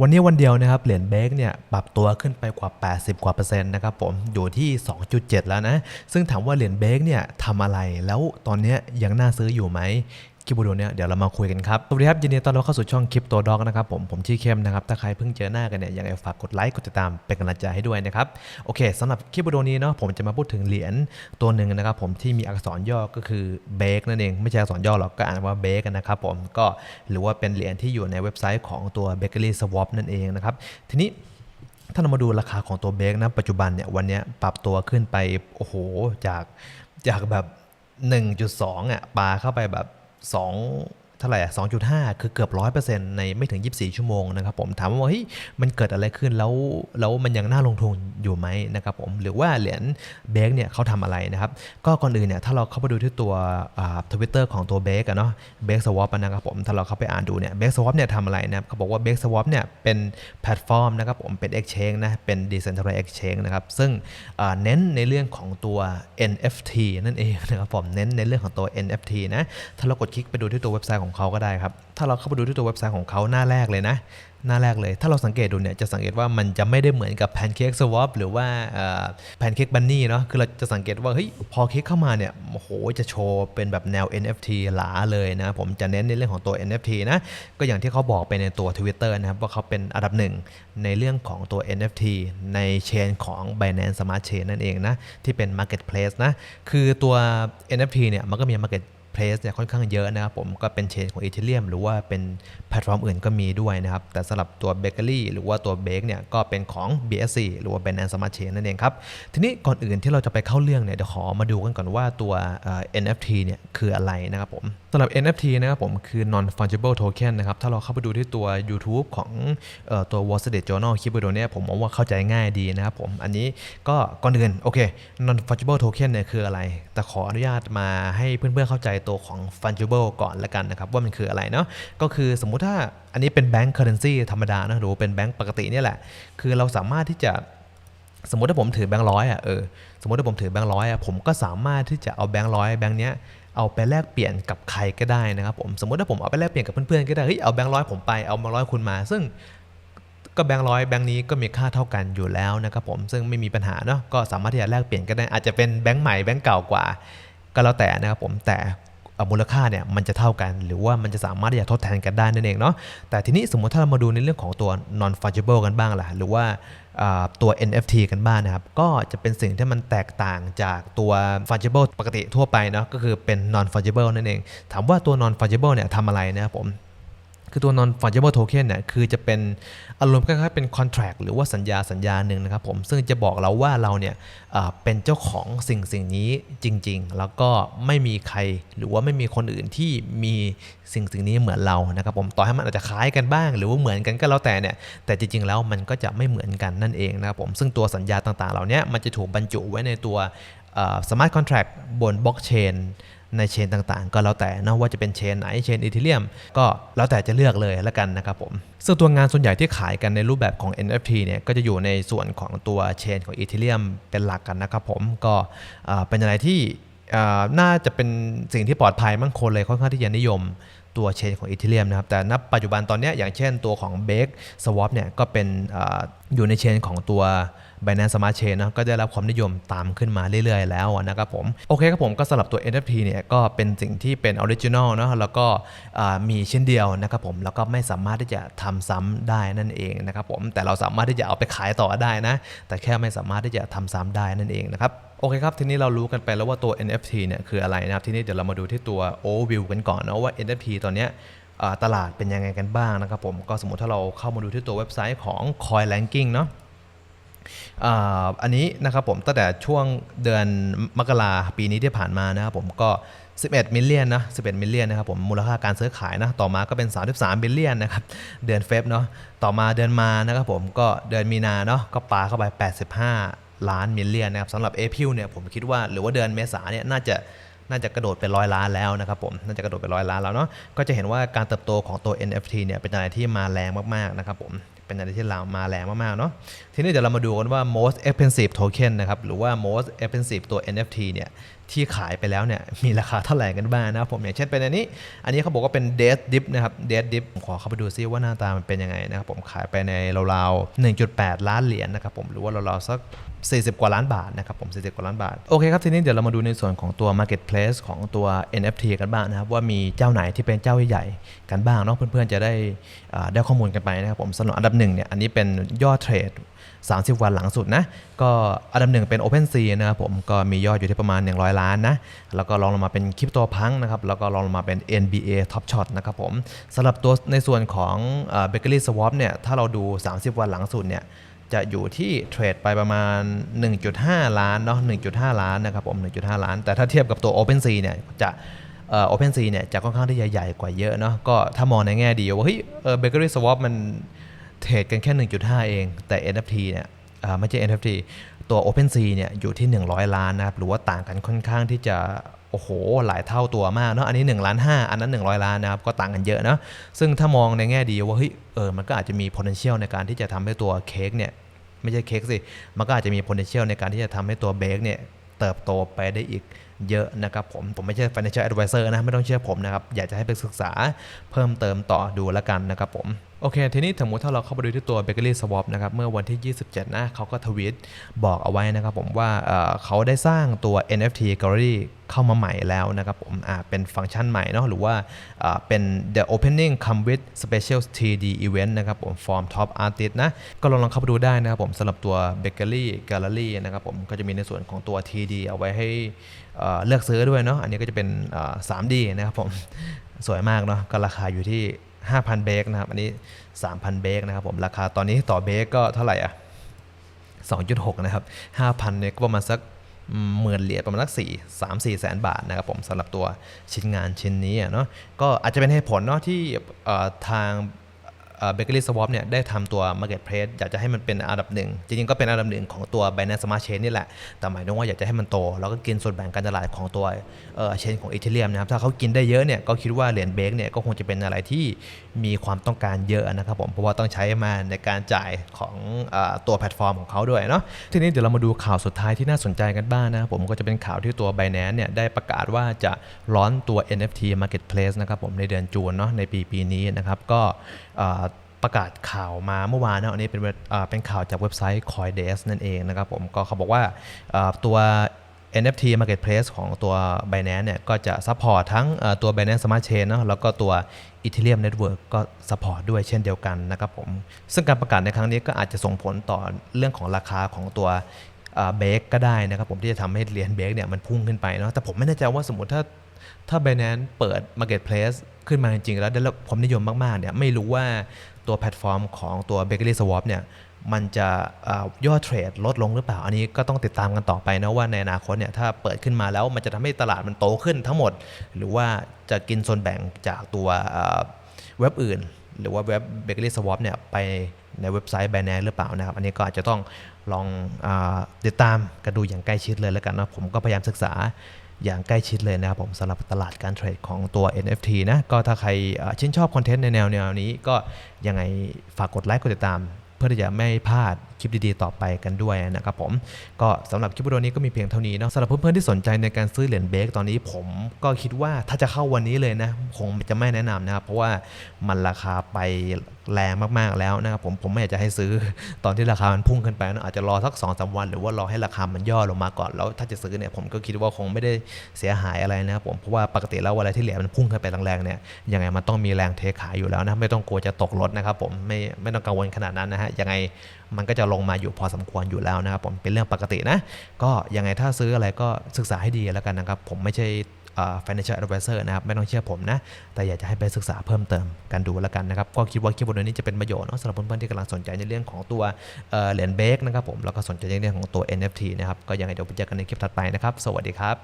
วันนี้วันเดียวนะครับเหรียญเบรกเนี่ยปรับตัวขึ้นไปกว่า 80 กว่าเปอร์เซ็นต์นะครับผมอยู่ที่ 2.7 แล้วนะ ซึ่งถามว่าเหรียญเบรกเนี่ยทำอะไรแล้วตอนนี้ยังน่าซื้ออยู่ไหม คลิปวิดีโอเนี้ยเดี๋ยวเรามาคุยกันครับสวัสดีครับยินดีต้อนรับเข้าสู่ช่องคลิปตัวด็อกนะครับผมผมชื่อเข้มนะครับถ้าใครเพิ่งเจอหน้ากันเนี่ยยังไงฝากกดไลค์กดติดตามเป็นกำลังใจให้ด้วยนะครับโอเคสำหรับคลิปวิดีโอนี้เนาะผมจะมาพูดถึงเหรียญตัวหนึ่งนะครับผมที่มีอักษรย่อก็คือเบรกนั่นเองไม่ใช่อักษรย่อหรอกก็อ่านว่าเบรกนะครับผมก็หรือว่าเป็นเหรียญที่อยู่ในเว็บไซต์ของตัว Bakery Swap นั่นเองนะครับทีนี้ถ้าเรามาดูราคาของตัวเบรกนะปัจจุบันเนี่ยวันนี้ปรับตัวขึ้นไปโอ้โหจากจากแบบ 1.2อะปาเข้าไปแบบ 2 เท่าไหร่อะ2.5คือเกือบ100%ในไม่ถึง24ชั่วโมงนะครับผมถามว่าเฮ้ยมันเกิดอะไรขึ้นแล้วแล้วมันยังน่าลงทุนอยู่ไหมนะครับผมหรือว่าเหรียญเบกเนี่ยเขาทำอะไรนะครับ ก็ก่อนอื่นเนี่ยถ้าเราเข้าไปดูที่ตัวทวิตเตอร์ของตัวเบกอะเนาะเบกสวอปนะครับผมถ้าเราเข้าไปอ่านดูเนี่ยเบกสวอปเนี่ยทำอะไรนะครับเขาบอกว่าเบกสวอปเนี่ยเป็นแพลตฟอร์มนะครับผมเป็น Exchange นะเป็น Decentralized Exchange นะครับซึ่งเอ่อเน้นในเรื่องของตัว NFT นั่นเองนะครับผมเน้นในเรื่องของตัว NFT นะถ้าเรากดคลิกไปดูที่ตัวเว็บไซต์ของเขาก็ได้ครับ ถ้าเราเข้าไปดูที่ตัวเว็บไซต์ของเขาหน้าแรกเลยนะ หน้าแรกเลย ถ้าเราสังเกตดูเนี่ยจะสังเกตว่ามันจะไม่ได้เหมือนกับ Pancake Swap หรือว่าเอ่อ Pancake Bunny เนาะ คือเราจะสังเกตว่าเฮ้ยพอคลิกเข้ามาเนี่ย โอ้โห จะโชว์เป็นแบบแนว NFT หลาเลยนะ ผมจะเน้นในเรื่องของตัว NFT นะ ก็อย่างที่เขาบอกไปในตัว Twitter นะครับว่าเขาเป็นอันดับหนึ่งในเรื่องของตัว NFT ในเชนของ Binance Smart Chain นั่นเองนะที่เป็น Marketplace นะ คือตัว NFT เนี่ยมันก็มี Market เพลสเนี่ยค่อนข้างเยอะนะครับผมก็เป็นเชนของอีเทเรียมหรือว่าเป็นแพลตฟอร์มอื่นก็มีด้วยนะครับ แต่สำหรับตัวเบเกอรี่หรือว่าตัวเบกเนี่ยก็เป็นของ BSC หรือว่า Binance Smart Chain นั่นเองครับ ทีนี้ก่อนอื่นที่เราจะไปเข้าเรื่องเนี่ยเดี๋ยวขอมาดูกันก่อนว่าตัว NFT เนี่ยคืออะไรนะครับผมสำหรับ NFT นะครับผมคือ non fungible token นะครับถ้าเราเข้าไปดูที่ตัว YouTube ของออตัว Wall Street Journal คลิปวิดีโอเนี่ยผมมองว่าเข้าใจง่ายดีนะครับผมอันนี้ก็ก่อนอื่นโอเค non fungible token เนี่ยคืออะไร แต่ขออนุญาตมาให้เพื่อนๆเข้าใจตัวของ fungible ก่อนละกันนะครับ ว่ามันคืออะไรเนาะก็คือสมมุติถ้าอันนี้เป็นแบงก์ currency ธรรมดานะหรือว่าเป็นแบงก์ปกติเนี่ยแหละ คือเราสามารถที่จะสมมติถ้าผมถือแบงค์ร้อยอะเออสมมติถ้าผมถือแบงค์ร้อยอะผมก็สามารถที่จะเอาแบงค์ร้อยแบงค์เนี้ยเอาไปแลกเปลี่ยนกับใครก็ได้นะครับผมสมมติถ้าผมเอาไปแลกเปลี่ยนกับเพื่อนๆก็ได้เฮ้ยเอาแบงค์ร้อยผมไปเอาแบงค์ร้อยคุณมา ซึ่งก็แบงค์ร้อยแบงค์นี้ก็มีค่าเท่ากันอยู่แล้วนะครับผมซึ่งไม่มีปัญหาเนาะก็สามารถที่จะแลกเปลี่ยนกันได้อาจจะเป็นแบงค์ใหม่แบงค์เก่ากว่า ก็แล้วแต่นะครับผมแต่ มูลค่าเนี่ยมันจะเท่ากัน หรือว่ามันจะสามารถที่จะทดแทนกันได้นั่นเองเนาะแต่ทีนี้สมมติถ้าเรามาดูในเรื่องของตัว non fungible กันบ้างล่ะหรือว่าอ่าตัว NFT กันบ้างนะครับ ก็จะเป็นสิ่งที่มันแตกต่างจากตัว fungible ปกติทั่วไปเนาะก็คือเป็น non fungible นั่นเอง ถามว่าตัว non fungible เนี่ยทำอะไรนะครับผม คือตัว non fungible token เนี่ยคือจะเป็นอารมณ์คล้ายๆเป็น contract หรือว่าสัญญาสัญญาหนึ่งนะครับผมซึ่งจะบอกเราว่าเราเนี่ยเป็นเจ้าของสิ่งสิ่งนี้จริง ๆ แล้วก็ไม่มีใครหรือว่าไม่มีคนอื่นที่มีสิ่งสิ่งนี้เหมือนเรานะครับผมต่อให้มันอาจจะคล้ายกันบ้าง หรือว่าเหมือนกันก็แล้วแต่เนี่ยแต่จริงๆแล้วมันก็จะไม่เหมือนกันนั่นเองนะครับผมซึ่งตัวสัญญาต่างๆ เหล่านี้มันจะถูกบรรจุไว้ในตัวสมาร์ทคอนแท็กบนบล็อกเชน ในเชนต่างๆ ก็แล้วแต่นะว่าจะเป็นเชนไหนเชนอีเทเรียมก็แล้วแต่จะเลือกเลยแล้วกันนะครับผมซึ่งตัวงานส่วนใหญ่ที่ขายกันในรูปแบบของ NFT เนี่ยก็จะอยู่ในส่วนของตัวเชนของอีเทเรียมเป็นหลักกันนะครับผมก็เป็นอะไรที่น่าจะเป็นสิ่งที่ปลอดภัยมั่งคงเลยค่อนข้างที่จะนิยมตัวเชนของอีเทเรียมนะครับแต่ณปัจจุบันตอนนี้อย่างเช่นตัวของ b a k e Swap เนี่ยก็เป็นออยู่ในเชนของตัว Binance Smart Chain นะก็ได้รับความนิยมตามขึ้นมาเรื่อยๆ แล้วนะครับผม โอเคครับผมก็สำหรับตัว NFT เนี่ยก็เป็นสิ่งที่เป็นออริจินอลเนาะแล้วก็มีชิ้นเดียวนะครับผม แล้วก็ไม่สามารถที่จะทำซ้ำได้นั่นเองนะครับผม แต่เราสามารถที่จะเอาไปขายต่อได้นะ แต่แค่ไม่สามารถที่จะทำซ้ำได้นั่นเองนะครับโอเคครับ ทีนี้เรารู้กันไปแล้วว่าตัว NFT เนี่ยคืออะไรนะครับ ทีนี้เดี๋ยวเรามาดูที่ตัว overview กันก่อนนะว่า NFT ตอนเนี้ยตลาดเป็นยังไงกันบ้างนะครับผม ก็สมมติถ้าเราเข้ามาดูที่ตัวเว็บไซต์ของ Coin Ranking เนาะ อันนี้นะครับผมตั้งแต่ช่วงเดือนมกราปีนี้ที่ผ่านมานะครับผมก็ 11 มิลเลียนนะ11 มิลเลียนนะครับผมมูลค่าการซื้อขายนะต่อมาก็เป็น 33บิลเลียนนะครับเดือนเฟบเนาะต่อมาเดือนมานะครับผมก็เดือนมีนาเนาะก็ปาเข้าไป 85 ล้านมิลเลียนนะครับสำหรับเอพิลเนี่ยผมคิดว่าหรือว่าเดือนเมษาเนี่ยน่าจะน่าจะกระโดดเป็นร้อยล้านแล้วนะครับผม น่าจะกระโดดเป็นร้อยล้านแล้วเนาะ ก็จะเห็นว่าการเติบโตของตัว NFT เนี่ยเป็นอะไรที่มาแรงมากๆนะครับผม เป็นอะไรที่มาแรงมากๆเนาะทีนี้เดี๋ยวเรามาดูกันว่า most expensive token นะครับหรือว่า most expensive ตัว NFT เนี่ยที่ขายไปแล้วเนี่ยมีราคาเท่าไหร่กันบ้างนะครับผมอย่างเช่นเป็นอันนี้ อันนี้เขาบอกว่าเป็น dead dip นะครับ dead dip ผมขอเข้าไปดูซิว่าหน้าตามันเป็นยังไงนะครับผมขายไปในราวๆ1.8 ล้านเหรียญนะครับผมหรือว่าราวๆสัก 40 กว่าล้านบาทนะครับผม 40 กว่าล้านบาท โอเคครับ ทีนี้เดี๋ยวเรามาดูในส่วนของตัว marketplace ของตัว NFT กันบ้างนะครับ ว่ามีเจ้าไหนที่เป็นเจ้าใหญ่ๆกันบ้างเนาะเพื่อนๆจะได้ได้ข้อมูลกันไปนะครับผมสำหรับอันดับหนึ่งเนี่ยอันนี้เป็นยอดเทรด 30 วันหลังสุดนะ ก็อันดับหนึ่งเป็น OpenSea นะครับผมก็มียอดอยู่ที่ประมาณ 100 ล้านนะ แล้วก็รองลงมาเป็นคริปโตพังนะครับ แล้วก็รองลงมาเป็น NBA Top Shot นะครับผมสำหรับตัวในส่วนของเบเกอรี่สวอปเนี่ย ถ้าเราดู 30 วันหลังสุดเนี่ยจะอยู่ที่เทรดไปประมาณ 1.5 ล้านเนาะ 1.5 ล้านนะครับผม 1.5 ล้าน แต่ถ้าเทียบกับตัว OpenSea เนี่ยจะเอ่อ OpenSea เนี่ยจะค่อนข้างที่จะใหญ่กว่าเยอะเนาะ ก็ถ้ามองในแง่ดีว่าเฮ้ยเออ Bakery Swap มัน เทรดกันแค่ 1.5 เอง แต่ NFT เนี่ยไม่ใช่ NFT ตัว OpenSea เนี่ยอยู่ที่ 100 ล้านนะครับ หรือว่าต่างกันค่อนข้างที่จะ โอ้โห หลายเท่าตัวมากเนาะ อันนี้1ล้าน5อันนั้น 100 ล้านนะครับ ก็ต่างกันเยอะเนาะซึ่งถ้ามองในแง่ดีว่า เฮ้ย เออ มันก็อาจจะมี potential ในการที่จะทำให้ตัวเค้กเนี่ย ไม่ใช่เค้กสิ มันก็อาจจะมี potential ในการที่จะทำให้ตัวเบคเนี่ยเติบโตไปได้อีก เยอะนะครับผม ผมไม่ใช่ financial advisor นะ ไม่ต้องเชื่อผมนะครับ อยากจะให้ไปศึกษาเพิ่มเติมต่อดูแล้วกันนะครับผมโอเค ทีนี้สมมติถ้าเราเข้าไปดูที่ตัว Bakery Swap นะครับ เมื่อวันที่ 27 นะเขาก็ทวีตบอกเอาไว้นะครับผมว่าเขาได้สร้างตัว NFT Gallery เข้ามาใหม่แล้วนะครับผมเป็นฟังก์ชันใหม่เนาะหรือว่าอ่าเป็น the opening come with special 3D event นะครับผม from top artist นะ ก็ลองลองเข้าไปดูได้นะครับผมสำหรับตัว Bakery Gallery นะครับผมก็จะมีในส่วนของตัว 3D เอาไว้ให้ เลือกซื้อด้วยเนาะอันนี้ก็จะเป็น 3D นะครับผมสวยมากเนาะก็ราคาอยู่ที่ 5,000 เบกนะครับ อันนี้ 3,000 เบกนะครับผมราคาตอนนี้ต่อเบกก็เท่าไหร่อะ2.6 นะครับ 5,000 เนี่ยก็ประมาณสักหมื่นเหรียญประมาณสัก4 3 4 แสนบาทนะครับผมสำหรับตัวชิ้นงานชิ้นนี้อะเนาะก็อาจจะเป็นเหตุผลเนาะที่ทาง เบเกอรี่สวอปเนี่ยได้ทำตัว Marketplace อยากจะให้มันเป็นอันดับหนึ่งจริงๆก็เป็นอันดับหนึ่งของตัว Binance Smart Chain นี่แหละ แต่หมายถึงว่าอยากจะให้มันโต แล้วก็กินส่วนแบ่งการตลาดของตัวเอ่อเชนของอีเทเรียมนะครับ ถ้าเขากินได้เยอะเนี่ยก็คิดว่าเหรียญเบกเนี่ยก็คงจะเป็นอะไรที่มีความต้องการเยอะนะครับผมเพราะว่าต้องใช้มาในการจ่ายของอตัวแพลตฟอร์มของเขาด้วยเนาะทีนี้เดี๋ยวเรามาดูข่าวสุดท้ายที่น่าสนใจกันบ้างนะครับผมก็จะเป็นข่าวที่ตัว Binance เนี่ยได้ประกาศว่าจะร้อนตัว NFT Marketplace นะครับผมในเดือนจูนเนาะในปีปีนี้นะครับก็ ประกาศข่าวมาเมื่อวานนะอันนี้เป็นเป็นข่าวจากเว็บไซต์ Coindesk นั่นเองนะครับผมก็เขาบอกว่าตัว NFT Marketplace ของตัว Binance เนี่ยก็จะซัพพอร์ตทั้งตัว Binance Smart Chain เนอะแล้วก็ตัว Ethereum Network ก็ซัพพอร์ตด้วยเช่นเดียวกันนะครับผม ซึ่งการประกาศในครั้งนี้ก็อาจจะส่งผลต่อเรื่องของราคาของตัวเบ k ก็ได้นะครับผมที่จะทำให้เหรียญเบ k เนี่ยมันพุ่งขึ้นไปเนาะแต่ผมไม่แน่ใจว่าสมมติถ้าถ้า Binance เปิด Marketplace ขึ้นมาจริงๆ แล้วได้รับความนิยมมากๆเนี่ยไม่รู้ว่า ตัวแพลตฟอร์มของตัว Bakery Swap เนี่ยมันจะเอ่อเทรดลดลงหรือเปล่า อันนี้ก็ต้องติดตามกันต่อไปนะว่าในอนาคตเนี่ยถ้าเปิดขึ้นมาแล้วมันจะทำให้ตลาดมันโตขึ้นทั้งหมด หรือว่าจะกินส่วนแบ่งจากตัวเว็บอื่น หรือว่าเว็บ Bakery Swap เนี่ยไปในเว็บไซต์ b i n a n c หรือเปล่านะครับ อันนี้ก็อาจจะต้องลองอติดตามกันดูอย่างใกล้ชิดเลยแล้วกันนะผมก็พยายามศึกษา อย่างใกล้ชิดเลยนะครับผมสำหรับตลาดการเทรดของตัว NFT นะ ก็ถ้าใครชื่นชอบคอนเทนต์ในแนวแนวนี้ ก็ยังไงฝากกดไลค์กดติดตาม เพื่อที่จะไม่พลาดคลิปดีๆ ต่อไปกันด้วยนะครับผม ก็สำหรับคลิปวิดีโอนี้ก็มีเพียงเท่านี้เนาะสำหรับเพื่อนๆที่สนใจในการซื้อเหรียญเบกตอนนี้ผมก็คิดว่าถ้าจะเข้าวันนี้เลยนะ คงจะไม่แนะนำนะครับเพราะว่ามันราคาไปแรงมากๆแล้วนะครับผมผมไม่อยากจะให้ซื้อตอนที่ราคามันพุ่งขึ้นไปนะอาจจะรอสัก2อสวัน หรือว่ารอให้ราคามันย่อลงมาก่อนแล้วถ้าจะซื้อเนี่ยผมก็คิดว่าคงไม่ได้เสียหายอะไรนะครับผมเพราะว่าปกติแล้วเวลาที่เหรียญมันพุ่งขึ้นไปแรงๆเนี่ยยังไงมันต้องมีแรงเทขายอยู่แล้วนะไม่ต้องกลัวจะตกรถนะครับผมไม่ไม่ต้องกังวลขนาดนั้นนะฮะยังไง มันก็จะลงมาอยู่พอสมควรอยู่แล้วนะครับผมเป็นเรื่องปกตินะ ก็ยังไงถ้าซื้ออะไรก็ศึกษาให้ดีแล้วกันนะครับ ผมไม่ใช่ financial advisor นะครับไม่ต้องเชื่อผมนะ แต่อยากจะให้ไปศึกษาเพิ่มเติมกันดูแล้วกันนะครับ ก็คิดว่าคลิปวิดีโอนี้จะเป็นประโยชน์นะสำหรับเพื่อนๆที่กำลังสนใจในเรื่องของตัวเหรียญเบรกนะครับผมแล้วก็สนใจในเรื่องของตัว NFT นะครับก็ยังไงเดี๋ยวไปเจอกันในคลิปถัดไปนะครับ สวัสดีครับ